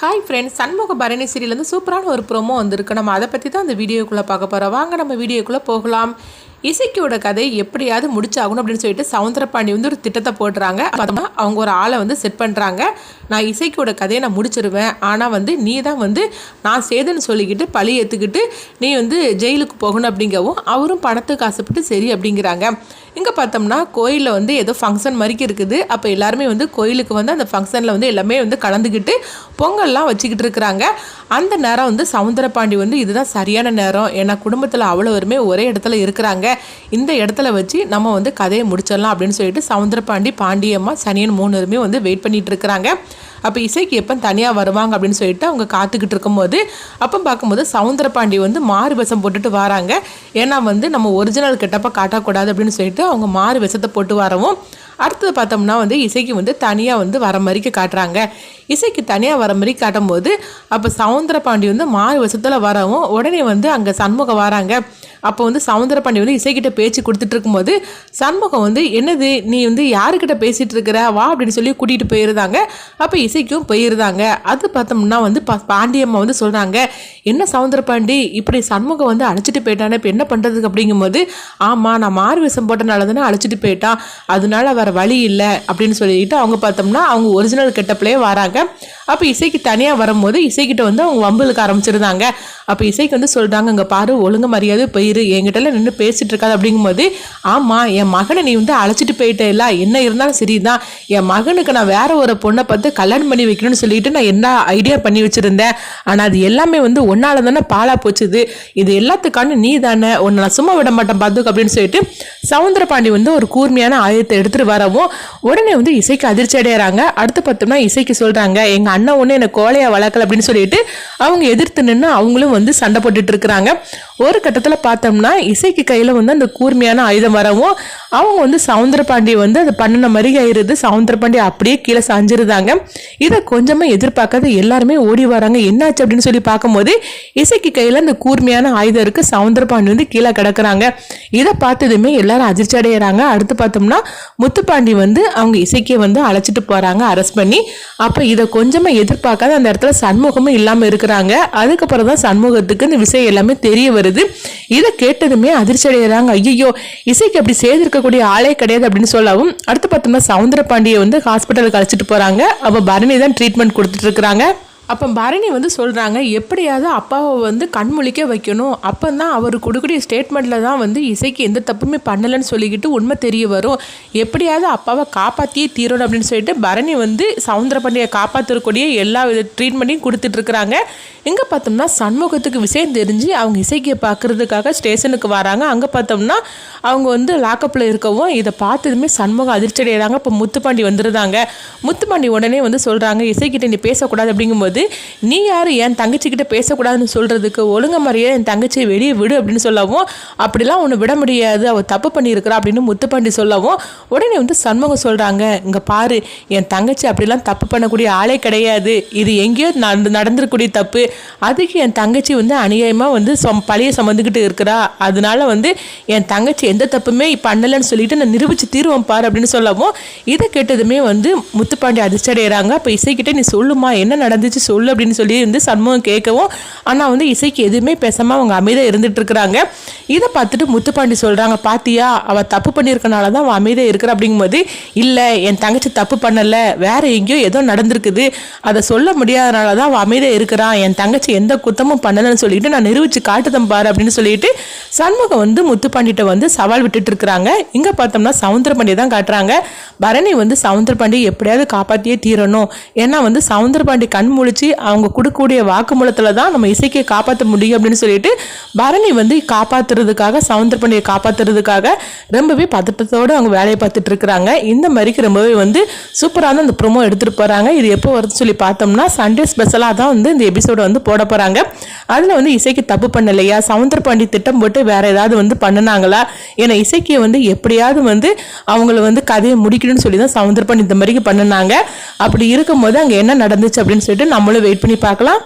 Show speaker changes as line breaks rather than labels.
Hi friends Shanmuga Bharani சீரியலேருந்து சூப்பரான ஒரு ப்ரோமோ வந்திருக்கு. நம்ம அதை பற்றி தான் அந்த வீடியோக்குள்ளே பார்க்க போகிறோம் வாங்க நம்ம வீடியோக்குள்ளே போகலாம். இசைக்கியோட கதை எப்படியாவது முடிச்சாகணும் அப்படின்னு சொல்லிட்டு சவுந்தரபாண்டி வந்து ஒரு திட்டத்தை போடுறாங்க. பார்த்தோம்னா அவங்க ஒரு ஆளை வந்து செட் பண்ணுறாங்க நான் இசைக்கியோட கதையை நான் முடிச்சிருவேன். ஆனால் வந்து நீ தான் வந்து நான் சேதுன்னு சொல்லிக்கிட்டு பழி ஏற்றுக்கிட்டு நீ வந்து ஜெயிலுக்கு போகணும் அப்படிங்கவும் அவரும் பணத்துக்கு ஆசைப்பட்டு சரி அப்படிங்கிறாங்க. இங்கே பார்த்தோம்னா கோயிலில் வந்து ஏதோ ஃபங்க்ஷன் மாதிரிக்கு இருக்குது. அப்போ எல்லாருமே வந்து கோயிலுக்கு வந்து அந்த ஃபங்க்ஷனில் வந்து எல்லாமே வந்து கலந்துக்கிட்டு பொங்கல்லாம் வச்சுக்கிட்டு இருக்கிறாங்க. அந்த நேரம் வந்து சவுந்தரபாண்டி வந்து இதுதான் சரியான நேரம். ஏன்னா குடும்பத்தில் அவ்வளோருமே ஒரே இடத்துல இருக்கிறாங்க. இந்த இடத்துல வச்சு நம்ம வந்து கதையை முடிச்சிடலாம் அப்படின்னு சொல்லிட்டு சவுந்தரபாண்டி பாண்டியம்மா சனியன் மூணு பேருமே வந்து வெயிட் பண்ணிகிட்டு இருக்கிறாங்க. அப்போ இசைக்கு எப்போ தனியாக வருவாங்க அப்படின்னு சொல்லிட்டு அவங்க காத்துக்கிட்டு இருக்கும்போது அப்போ பார்க்கும்போது சவுந்தரபாண்டி வந்து மாறு விஷம் போட்டுட்டு வராங்க. ஏன்னா வந்து நம்ம ஒரிஜினல் கிட்டப்ப காட்டக்கூடாது அப்படின்னு சொல்லிட்டு அவங்க மாறு விஷத்தை போட்டு வரவும் அடுத்தது பார்த்தோம்னா வந்து இசைக்கு வந்து தனியாக வந்து வர மாதிரிக்கு காட்டுறாங்க. இசைக்கு தனியாக வர மாதிரி காட்டும்போது அப்போ சவுந்தரபாண்டி வந்து மாறு விஷத்தில் வரவும் உடனே வந்து அங்கே சண்முகம் வராங்க. அப்போ வந்து சவுந்தரபாண்டி வந்து இசைக்கிட்ட பேச்சு கொடுத்துட்டு இருக்கும்போது சண்முகம் வந்து என்னது நீ வந்து யாருக்கிட்ட பேசிகிட்டு இருக்கிற? வா அப்படின்னு சொல்லி கூட்டிகிட்டு போயிருந்தாங்க. அப்போ இசைக்கும் போயிருந்தாங்க. அது பார்த்தோம்னா வந்து பா பாண்டியம்மா வந்து சொல்கிறாங்க என்ன சவுந்தர பாண்டி இப்படி சண்முகம் வந்து அழைச்சிட்டு போயிட்டானே இப்போ என்ன பண்ணுறதுக்கு அப்படிங்கும்போது ஆமாம் நான் மாறு விஷம் போட்டனால தானே அழைச்சிட்டு போயிட்டான். அதனால வேறு வழி இல்லை. அப்படின்னு சொல்லிட்டு அவங்க பார்த்தோம்னா அவங்க ஒரிஜினல் கெட்டப்லேயே வராங்க. அப்போ இசைக்கு தனியாக வரும்போது இசைக்கிட்ட வந்து அவங்க வம்புலுக்கு ஆரம்பிச்சிருந்தாங்க. அப்போ இசைக்கு வந்து சொல்கிறாங்க இங்கே பாரு ஒழுங்கு மரியாதை போயிரு. என்கிட்டலாம் நின்று பேசிகிட்டு இருக்காது. அப்படிங்கும்போது ஆமாம் என் மகனை நீ வந்து அழைச்சிட்டு போயிட்டே இல்லை. என்ன இருந்தாலும் சரிதான். என் மகனுக்கு நான் வேற ஒரு பொண்ணை பார்த்து கல்யாணம் பண்ணி வைக்கணும்னு சொல்லிட்டு நான் என்ன ஐடியா பண்ணி வச்சுருந்தேன். ஆனால் அது எல்லாமே வந்து ஒன்னால தானே பாலா போச்சுது. இது எல்லாத்துக்கான நீ தானே. உன்னை நான் சும்மா விட மாட்டேன் பார்த்துக்கு அப்படின்னு சொல்லிட்டு சவுந்தரபாண்டி வந்து ஒரு கூர்மையான ஆயுதத்தை எடுத்துகிட்டு வரவும் உடனே வந்து இசைக்கு அதிர்ச்சி அடையிறாங்க. அடுத்து பார்த்தோம்னா இசைக்கு சொல்கிறாங்க எங்கள் அண்ணன் ஒன்று என்னை கோழையாக வளர்க்கல அப்படின்னு சொல்லிட்டு அவங்க எதிர்த்து நின்று அவங்களும் வந்து சண்டை போட்டுட்டு இருக்கிறாங்க. ஒரு கட்டத்தில் பார்த்தோம்னா இசைக்கு கையில் வந்து அந்த கூர்மையான ஆயுதம் வரவும் அவங்க வந்து சவுந்தரபாண்டி வந்து அதை பண்ணின மாதிரி ஆயிருது. சவுந்தரபாண்டி அப்படியே கீழே சாஞ்சிருந்தாங்க. இதை கொஞ்சமாக எதிர்பார்க்காத எல்லாருமே ஓடி வராங்க. என்னாச்சு அப்படின்னு சொல்லி பார்க்கும்போது இசைக்கு கையில் அந்த கூர்மையான ஆயுதம் இருக்கு. சவுந்தரபாண்டி வந்து கீழே கிடக்குறாங்க. இதை பார்த்ததுமே எல்லாரும் அதிர்ச்சி அடைகிறாங்க அடுத்து பார்த்தோம்னா முத்துப்பாண்டி வந்து அவங்க இசைக்கே வந்து அழைச்சிட்டு போகிறாங்க அரெஸ்ட் பண்ணி. அப்போ இதை கொஞ்சமாக எதிர்பார்க்காத அந்த இடத்துல சண்முகமும் இல்லாமல் இருக்கிறாங்க. அதுக்கப்புறம் தான் சண்முகத்துக்கு இந்த விஷயம் எல்லாமே தெரிய வருது. இதை கேட்டதுமே அதிர்ச்சி அடைகிறாங்க ஐயோ இசைக்கு அப்படி செய்திருக்கக்கூடிய ஆளே கிடையாது அப்படின்னு சொல்லவும் அடுத்து பார்த்தோம்னா சவுந்தர பாண்டியை வந்து ஹாஸ்பிட்டலுக்கு அழைச்சிட்டு போகிறாங்க அவள் பரணி தான் ட்ரீட்மெண்ட் கொடுத்துட்டு இருக்கிறாங்க. அப்போ பரணி வந்து சொல்கிறாங்க எப்படியாவது அப்பாவை வந்து கண்மொழிக்க வைக்கணும். அப்போ தான் அவர் கொடுக்கக்கூடிய ஸ்டேட்மெண்ட்டில் தான் வந்து இசைக்கு எந்த தப்புமே பண்ணலைன்னு சொல்லிக்கிட்டு உண்மை தெரிய வரும். எப்படியாவது அப்பாவை காப்பாற்றியே தீரணும் அப்படின்னு சொல்லிட்டு பரணி வந்து சவுந்தர பாண்டியை காப்பாற்றக்கூடிய எல்லா வித ட்ரீட்மெண்ட்டையும் கொடுத்துட்ருக்குறாங்க. எங்கே பார்த்தோம்னா சண்முகத்துக்கு விஷயம் தெரிஞ்சு அவங்க இசைக்கியை பார்க்குறதுக்காக ஸ்டேஷனுக்கு வராங்க. அங்கே பார்த்தோம்னா அவங்க வந்து லாக்கப்பில் இருக்கவும் இதை பார்த்ததுமே சண்முகம் அதிர்ச்சி அடைகிறாங்க இப்போ முத்துப்பாண்டி வந்துருந்தாங்க. முத்துப்பாண்டி உடனே வந்து சொல்கிறாங்க இசைக்கிட்ட நீ பேசக்கூடாது அப்படிங்கும்போது நீ யார்? என் தங்கச்சிக்கிட்ட பேசக்கூடாதுன்னு சொல்கிறதுக்கு ஒழுங்க மாதிரியே என் தங்கச்சியை வெளியே விடு அப்படின்னு சொல்லவும் அப்படிலாம் ஒன்று விட முடியாது. அவள் தப்பு பண்ணியிருக்கிறா அப்படின்னு முத்துப்பாண்டி சொல்லவும் உடனே வந்து சண்முகம் சொல்கிறாங்க இங்கே பாரு என் தங்கச்சி அப்படிலாம் தப்பு பண்ணக்கூடிய ஆளே கிடையாது. இது எங்கேயோ நடந்து நடந்திருக்கக்கூடிய தப்பு. அதுக்கு என் தங்கச்சி வந்து அநியாயமாக வந்து சொம் பழைய சுமந்துக்கிட்டு இருக்கிறா. அதனால வந்து என் தங்கச்சி எந்த தப்புமே பண்ணலைன்னு சொல்லிட்டு நான் நிரூபித்து தீர்வம் பாரு அப்படின்னு சொல்லவும் இதை கேட்டதுமே வந்து முத்துப்பாண்டி அதிர்ச்சி அடைகிறாங்க அப்போ இசைக்கிட்ட நீ சொல்லுமா? என்ன நடந்துச்சு? சொல்லு அப்படின்னு சொல்லி வந்து சண்முகம் கேட்கவும் ஆனால் வந்து இசைக்கு எதுவுமே பேசாமல் அவங்க அமைதியாக இருந்துட்டு இருக்கிறாங்க இதை பார்த்துட்டு முத்துப்பாண்டி சொல்கிறாங்க பாத்தியா அவள் தப்பு பண்ணியிருக்கனால தான் அவன் அமைதியாக இருக்கிற. அப்படிங்கும்போது இல்லை என் தங்கச்சி தப்பு பண்ணலை. வேற எங்கேயோ ஏதோ நடந்திருக்குது. அதை சொல்ல முடியாதனால தான் அவள் அமைதியாக இருக்கிறான் என் தங்கச்சி எந்த குத்தமும் பண்ணலைன்னு சொல்லிட்டு நான் நிரூபிச்சு காட்டுதம் பாரு அப்படின்னு சொல்லிட்டு சண்முகம் வந்து முத்துப்பாண்டிட்ட வந்து சவால் விட்டுட்டு இருக்கிறாங்க இங்கே பார்த்தோம்னா சவுந்தரபாண்டி தான் காட்டுறாங்க. பரணி வந்து சவுந்தரபாண்டி எப்படியாவது காப்பாற்றியே தீரணும். ஏன்னா வந்து சவுந்தரபாண்டி கண் முழிச்சு அவங்க கொடுக்கக்கூடிய வாக்குமூலத்தில் தான் நம்ம இசைக்கை காப்பாற்ற முடியும் அப்படின்னு சொல்லிட்டு பரணி வந்து காப்பாற்றுறதுக்காக சவுந்தரபாண்டியை காப்பாற்றுறதுக்காக ரொம்பவே பதட்டத்தோடு அவங்க வேலையை பார்த்துட்டு இருக்கிறாங்க. இந்த மாதிரிக்கு ரொம்பவே வந்து சூப்பரான அந்த ப்ரொமோ எடுத்துகிட்டு போகிறாங்க இது எப்போ வருதுன்னு சொல்லி பார்த்தோம்னா சண்டே ஸ்பெஷலாக தான் வந்து இந்த எபிசோடு வந்து போட போகிறாங்க அதில் வந்து இசைக்கு தப்பு பண்ணலையா? சவுந்தரபாண்டி திட்டம் போட்டு வேறு ஏதாவது வந்து பண்ணினாங்களா? ஏன்னா இசைக்கு வந்து எப்படியாவது வந்து அவங்கள வந்து கதையை முடிக்கணும்னு சொல்லி தான் சவுந்தரபாண்டி இந்த மாதிரிக்கு பண்ணினாங்க. அப்படி இருக்கும்போது அங்கே என்ன நடந்துச்சு அப்படின்னு சொல்லிட்டு நம்மளும் வெயிட் பண்ணி பார்க்கலாம்.